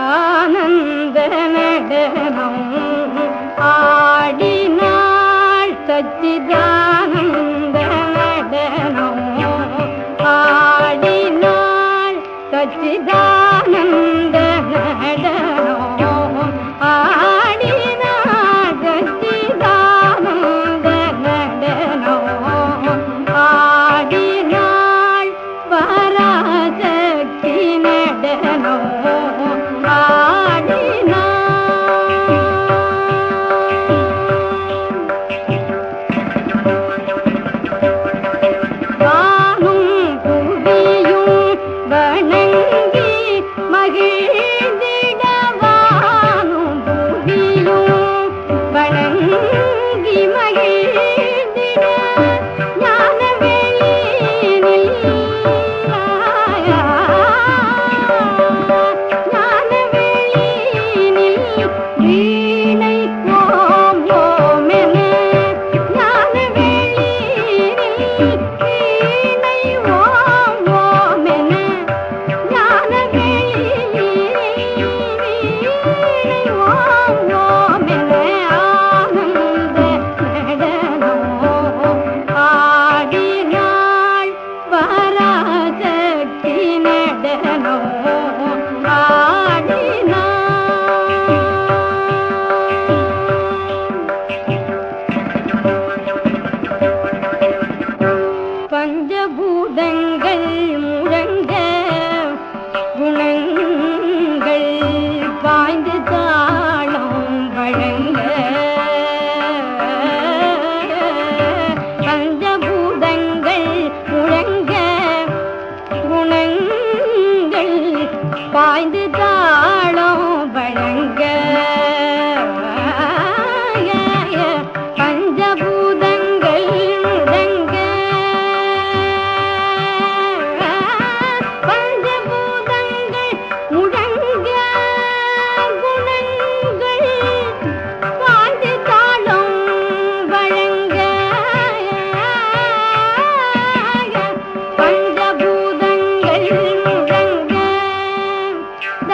आनन्दनगमम् आडिनाल् सच्चिदा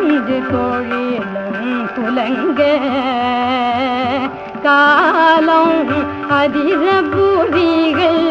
இது கோழிலும் துலங்க. காலம் அதிர பூரிகள்